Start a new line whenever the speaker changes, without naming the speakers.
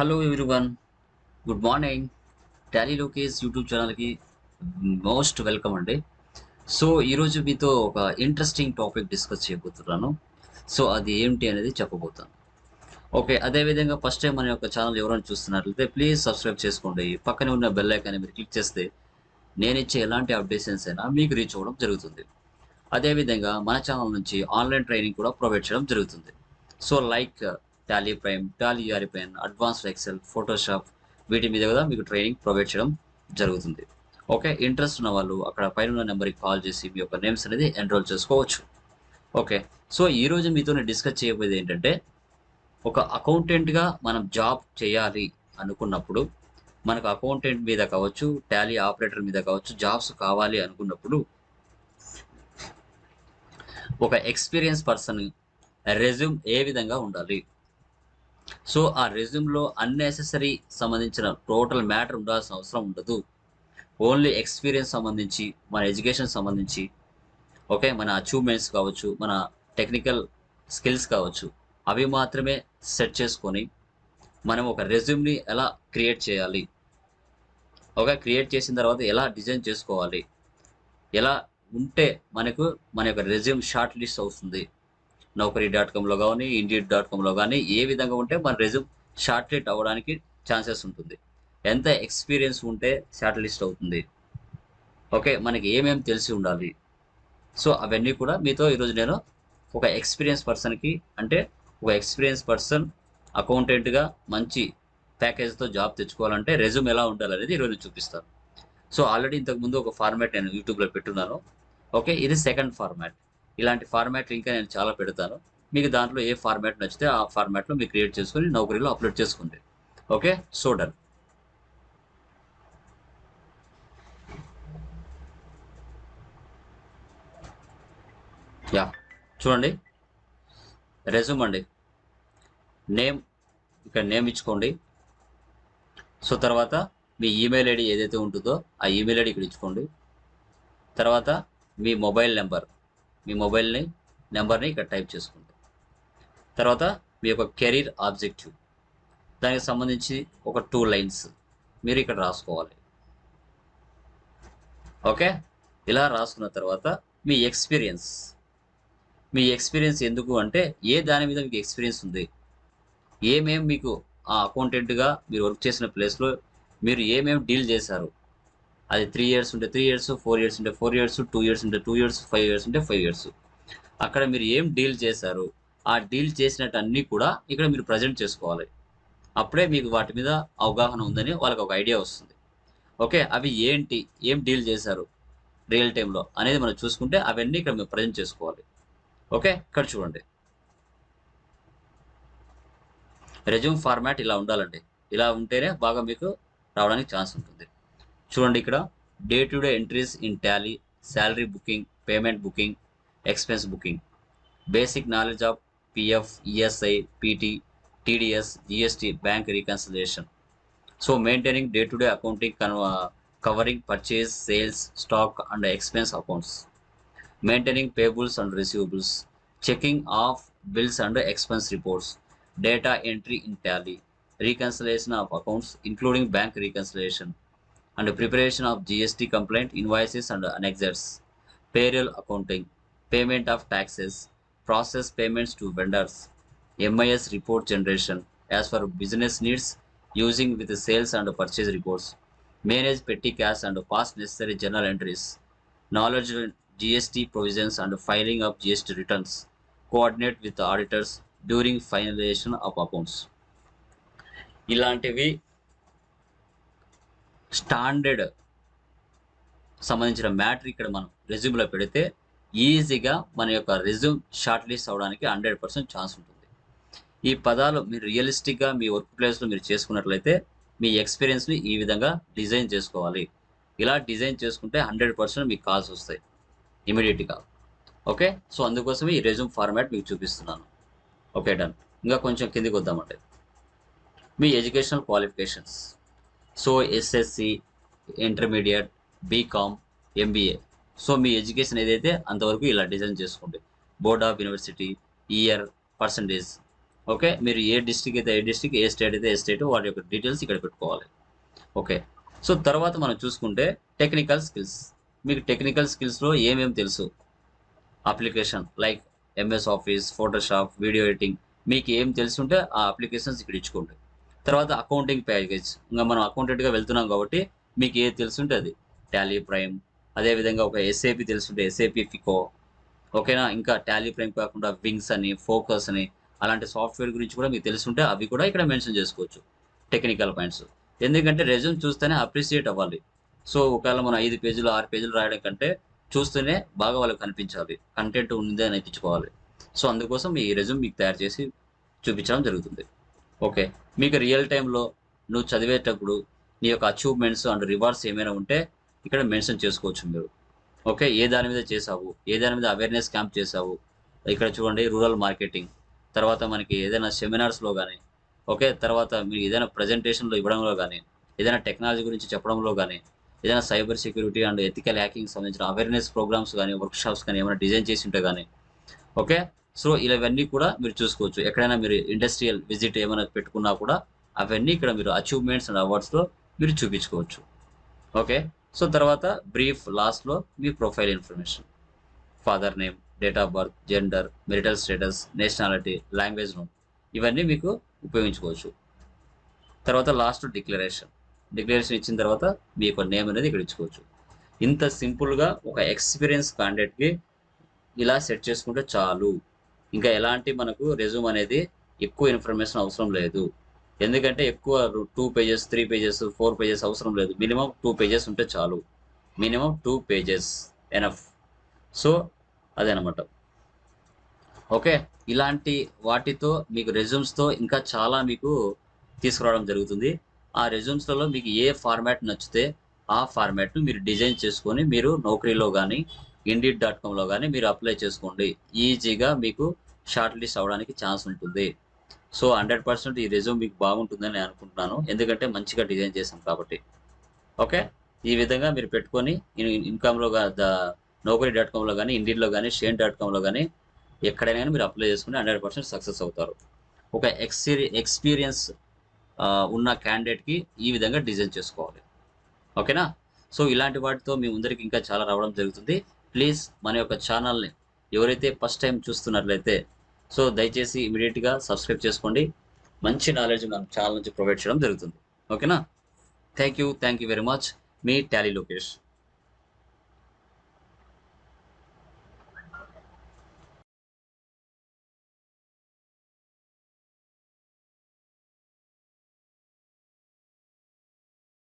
Hello everyone good morning Tally Lokesh YouTube ఛానల్కి most welcome అండి. So ఈరోజు మీతో ఒక ఇంట్రెస్టింగ్ టాపిక్ డిస్కస్ చేయబోతున్నాను. సో అది ఏంటి అనేది చెప్పబోతాను. ఓకే అదేవిధంగా ఫస్ట్ టైం మన యొక్క ఛానల్ ఎవరైనా చూస్తున్నట్లయితే ప్లీజ్ సబ్స్క్రైబ్ చేసుకోండి. పక్కనే ఉన్న బెల్ ఐకాన్ మీరు క్లిక్ చేస్తే నేను ఇచ్చే ఎలాంటి అప్డేషన్స్ అయినా మీకు రీచ్ అవ్వడం జరుగుతుంది. అదేవిధంగా మన ఛానల్ నుంచి ఆన్లైన్ ట్రైనింగ్ కూడా ప్రొవైడ్ చేయడం జరుగుతుంది. So like Tally Prime Tally Prime advanced Excel Photoshop వీటి మీద కూడా మీకు ట్రైనింగ్ ప్రొవైడ్ చేయడం జరుగుతుంది. ఓకే ఇంట్రెస్ట్ ఉన్న వాళ్ళు అక్కడ పైన ఉన్న నెంబర్కి కాల్ చేసి మీ యొక్క నేమ్స్ అనేది ఎన్రోల్ చేసుకోవచ్చు. ఓకే సో ఈరోజు మీతో డిస్కస్ చేయబోయేది ఏంటంటే ఒక అకౌంటెంట్గా మనం జాబ్ చేయాలి అనుకున్నప్పుడు మనకు అకౌంటెంట్ మీద కావచ్చు టాలీ ఆపరేటర్ మీద కావచ్చు జాబ్స్ కావాలి అనుకున్నప్పుడు ఒక ఎక్స్పీరియన్స్ పర్సన్ రెజ్యూమ్ ఏ విధంగా ఉండాలి? సో ఆ రెజ్యూమ్లో అన్నెసెసరీ సంబంధించిన టోటల్ మ్యాటర్ ఉండాల్సిన అవసరం ఉండదు. ఓన్లీ ఎక్స్పీరియన్స్ సంబంధించి మన ఎడ్యుకేషన్ సంబంధించి ఓకే మన అచీవ్మెంట్స్ కావచ్చు మన టెక్నికల్ స్కిల్స్ కావచ్చు అవి మాత్రమే సెట్ చేసుకొని మనం ఒక రెజ్యూమ్ని ఎలా క్రియేట్ చేయాలి? ఒక క్రియేట్ చేసిన తర్వాత ఎలా డిజైన్ చేసుకోవాలి? ఎలా ఉంటే మనకు మన యొక్క రెజ్యూమ్ షార్ట్ లిస్ట్ అవుతుంది? నౌకరీ డాట్ కామ్లో కానీ ఇండియట్ డాట్ కామ్లో కానీ ఏ విధంగా ఉంటే మన రెజ్యూమ్ షార్ట్ లిస్ట్ అవ్వడానికి ఛాన్సెస్ ఉంటుంది. ఎంత ఎక్స్పీరియన్స్ ఉంటే షార్ట్ లిస్ట్ అవుతుంది. ఓకే మనకి ఏమేమి తెలిసి ఉండాలి? సో అవన్నీ కూడా మీతో ఈరోజు నేను ఒక ఎక్స్పీరియన్స్ పర్సన్కి అంటే ఒక ఎక్స్పీరియన్స్ పర్సన్ అకౌంటెంట్గా మంచి ప్యాకేజ్తో జాబ్ తెచ్చుకోవాలంటే రెజ్యూమ్ ఎలా ఉండాలనేది ఈరోజు చూపిస్తాను. సో ఆల్రెడీ ఇంతకుముందు ఒక ఫార్మాట్ నేను యూట్యూబ్లో పెట్టున్నాను. ఓకే ఇది సెకండ్ ఫార్మాట్ ఇలాంటి ఫార్మాట్లు ఇంకా నేను చాలా పెడతాను. మీకు దాంట్లో ఏ ఫార్మాట్ నచ్చితే ఆ ఫార్మాట్లో మీరు క్రియేట్ చేసుకొని నౌకరీలో అప్లోడ్ చేసుకోండి. ఓకే సో డన్ యా చూడండి. రెజ్యూమ్ అండి. నేమ్ ఇక్కడ నేమ్ ఇచ్చుకోండి. సో తర్వాత మీ ఈమెయిల్ ఐడి ఏదైతే ఉంటుందో ఆ ఈమెయిల్ ఐడి ఇక్కడ ఇచ్చుకోండి. తర్వాత మీ మొబైల్ నెంబర్ మీ మొబైల్ని నెంబర్ని ఇక్కడ టైప్ చేసుకోండి తర్వాత మీ యొక్క కెరీర్ ఆబ్జెక్టివ్. దానికి సంబంధించి ఒక టూ లైన్స్ మీరు ఇక్కడ రాసుకోవాలి. ఓకే? ఇలా రాసుకున్న తర్వాత మీ ఎక్స్పీరియన్స్. మీ ఎక్స్పీరియన్స్ ఎందుకు అంటే ఏ దాని మీద మీకు ఎక్స్పీరియన్స్ ఉంది? ఏమేమి మీకు ఆ అకౌంటెంట్గా మీరు వర్క్ చేసిన ప్లేస్లో మీరు ఏమేమి డీల్ చేశారు? అది త్రీ ఇయర్స్ ఉంటే త్రీ ఇయర్స్ ఫోర్ ఇయర్స్ ఉంటే ఫోర్ ఇయర్స్ టూ ఇయర్స్ ఉంటే టూ ఇయర్స్ ఫైవ్ ఇయర్స్ ఉంటే ఫైవ్ ఇయర్స్ అక్కడ మీరు ఏం డీల్ చేశారు ఆ డీల్ చేసినట్టు అన్నీ కూడా ఇక్కడ మీరు ప్రజెంట్ చేసుకోవాలి. అప్పుడే మీకు వాటి మీద అవగాహన ఉందని వాళ్ళకి ఒక ఐడియా వస్తుంది. ఓకే అవి ఏంటి ఏం డీల్ చేశారు రియల్ టైంలో అనేది మనం చూసుకుంటే అవన్నీ ఇక్కడ మీరు ప్రజెంట్ చేసుకోవాలి. ఓకే ఇక్కడ చూడండి. రెజ్యూమ్ ఫార్మాట్ ఇలా ఉండాలండి. ఇలా ఉంటేనే బాగా మీకు రావడానికి ఛాన్స్ ఉంటుంది. చూడండి ఇక్కడ. Day to day entries in Tally salary booking payment booking expense booking basic knowledge of PF ESI PT TDS GST bank reconciliation so maintaining day to day accounting covering purchase sales stock and expense accounts maintaining payables and receivables checking of bills and expense reports data entry in Tally reconciliation of accounts including bank reconciliation, and preparation of GST complaint invoices and annexes, payroll accounting, payment of taxes, process payments to vendors, MIS report generation as for business needs using with the sales and purchase reports, manage petty cash and pass necessary journal entries, knowledge in GST provisions and filing of GST returns, coordinate with the auditors during finalization of accounts ఇలాంటివి standard సంబంధించిన matter ఇక్కడ మనం రెజ్యూమ్లో పెడితే ఈజీగా మన యొక్క resume short list అవడానికి హండ్రెడ్ పర్సెంట్ ఛాన్స్ ఉంటుంది. ఈ పదాలు మీరు రియలిస్టిక్గా మీ వర్క్ ప్లేస్లో మీరు చేసుకున్నట్లయితే మీ ఎక్స్పీరియన్స్ని ఈ విధంగా డిజైన్ చేసుకోవాలి. ఇలా డిజైన్ చేసుకుంటే హండ్రెడ్ పర్సెంట్ మీకు కాల్స్ వస్తాయి ఇమీడియట్గా. ఓకే? సో అందుకోసమే ఈ రెజ్యూమ్ ఫార్మాట్ మీకు చూపిస్తున్నాను. Okay done. ఇంకా కొంచెం కిందికి వద్దామంటే మీ educational qualifications. So SSC intermediate BCom MBA so మీ ఎడ్యుకేషన్ ఏదైతే అంతవరకు ఇలా డిజైన్ చేసుకోండి. Board of university year percentage okay మీరు ఏ డిస్టిక్ అయితే ఏ డిస్టిక్ ఏ స్టేట్ అయితే ఏ స్టేట్ వాటి యొక్క డీటెయిల్స్ ఇక్కడ పెట్టుకోవాలి. ఓకే సో తర్వాత మనం చూసుకుంటే టెక్నికల్ స్కిల్స్ మీకు టెక్నికల్ స్కిల్స్లో ఏమేమి తెలుసు? Application like MS office Photoshop video editing మీకు ఏం తెలుసుంటే ఆ అప్లికేషన్స్ ఇక్కడ ఇచ్చుకోండి. తర్వాత అకౌంటింగ్ ప్యాకేజ్ ఇంకా మనం అకౌంటెంట్గా వెళ్తున్నాం కాబట్టి మీకు ఏది తెలుసుంటే అది టాలీ ప్రైమ్ అదేవిధంగా ఒక ఎస్ఏపి తెలుసుంటే ఎస్ఏపి ఫికో ఓకేనా? ఇంకా టాలీ ప్రైమ్ కాకుండా వింగ్స్ అని ఫోకస్ అని అలాంటి సాఫ్ట్వేర్ గురించి కూడా మీకు తెలుసుంటే అవి కూడా ఇక్కడ మెన్షన్ చేసుకోవచ్చు. టెక్నికల్ పాయింట్స్ ఎందుకంటే రెజ్యూమ్ చూస్తేనే అప్రిషియేట్ అవ్వాలి. సో ఒకవేళ మనం ఐదు పేజీలు ఆరు పేజీలు రాయడం కంటే చూస్తేనే బాగా వాళ్ళకి కనిపించాలి. కంటెంట్ ఉంది అని సో అందుకోసం ఈ రెజ్యూమ్ మీకు తయారు చేసి చూపించడం జరుగుతుంది. ఓకే. మీకు రియల్ టైంలో నువ్వు చదివేటప్పుడు నీ యొక్క అచీవ్మెంట్స్ అండ్ రివార్డ్స్ ఏమైనా ఉంటే ఇక్కడ మెన్షన్ చేసుకోవచ్చు మీరు. ఓకే. ఏ దాని మీద చేసావు ఏ దాని మీద అవేర్నెస్ క్యాంప్ చేసావు ఇక్కడ చూడండి రూరల్ మార్కెటింగ్ తర్వాత మనకి ఏదైనా సెమినార్స్లో కానీ ఓకే. తర్వాత మీరు ఏదైనా ప్రజెంటేషన్లో ఇవ్వడంలో కానీ ఏదైనా టెక్నాలజీ గురించి చెప్పడంలో కానీ ఏదైనా cyber security and ethical hacking సంబంధించిన అవేర్నెస్ ప్రోగ్రామ్స్ కానీ వర్క్షాప్స్ కానీ ఏమైనా డిజైన్ చేసి ఉంటే కానీ ఓకే. సో ఇవన్నీ కూడా మీరు చూసుకోవచ్చు. ఎక్కడైనా మీరు ఇండస్ట్రియల్ విజిట్ ఏమైనా పెట్టుకున్నా కూడా అవన్నీ ఇక్కడ మీరు అచీవ్మెంట్స్ అండ్ అవార్డ్స్లో మీరు చూపించుకోవచ్చు. ఓకే? సో తర్వాత బ్రీఫ్ లాస్ట్లో మీ profile information. Father name date of birth gender marital status nationality language known ఇవన్నీ మీకు ఉపయోగించుకోవచ్చు. తర్వాత లాస్ట్ డిక్లరేషన్. డిక్లరేషన్ ఇచ్చిన తర్వాత మీ యొక్క నేమ్ అనేది ఇక్కడ ఇచ్చుకోవచ్చు. ఇంత సింపుల్గా ఒక ఎక్స్పీరియన్స్ క్యాండిడేట్కి ఇలా సెట్ చేసుకుంటే చాలు. ఇంకా ఎలాంటి మనకు రెజ్యూమ్ అనేది ఎక్కువ ఇన్ఫర్మేషన్ అవసరం లేదు. ఎందుకంటే ఎక్కువ two pages three pages four pages అవసరం లేదు. మినిమం టూ పేజెస్ ఉంటే చాలు. Minimum two pages enough so అదనమాట. ఓకే ఇలాంటి వాటితో మీకు రెజ్యూమ్స్తో ఇంకా చాలా మీకు తీసుకురావడం జరుగుతుంది. ఆ రెజ్యూమ్స్లలో మీకు ఏ ఫార్మాట్ నచ్చితే ఆ ఫార్మాట్ను మీరు డిజైన్ చేసుకొని మీరు నౌకరీలో కానీ ఇండిడ్ డాట్ కామ్లో కానీ మీరు అప్లై చేసుకోండి. ఈజీగా మీకు షార్ట్ లిస్ట్ అవడానికి ఛాన్స్ ఉంటుంది. సో హండ్రెడ్ పర్సెంట్ ఈ రెజ్యూమ్ మీకు బాగుంటుందని నేను అనుకుంటున్నాను. ఎందుకంటే మంచిగా డిజైన్ చేసాం కాబట్టి. ఓకే ఈ విధంగా మీరు పెట్టుకొని ఇన్కమ్లో ద నౌకరీ డాట్ కామ్లో కానీ ఇండిడ్లో కానీ షేన్ డాట్ కామ్లో కానీ ఎక్కడైనా కానీ మీరు అప్లై చేసుకుని హండ్రెడ్ పర్సెంట్ సక్సెస్ అవుతారు. ఒక ఎక్స్పీరి ఎక్స్పీరియన్స్ ఉన్న క్యాండిడేట్కి ఈ విధంగా డిజైన్ చేసుకోవాలి. ఓకేనా సో ఇలాంటి వాటితో మీ ముందరికి ఇంకా చాలా రావడం జరుగుతుంది. ప్లీజ్ మన యొక్క ఛానల్ని ఎవరైతే ఫస్ట్ టైం చూస్తున్నట్లయితే సో దయచేసి ఇమీడియట్గా సబ్స్క్రైబ్ చేసుకోండి. మంచి నాలెడ్జ్ మన ఛానల్ నుంచి ప్రొవైడ్ చేయడం జరుగుతుంది. ఓకేనా thank you thank you very much me Tally Lokesh.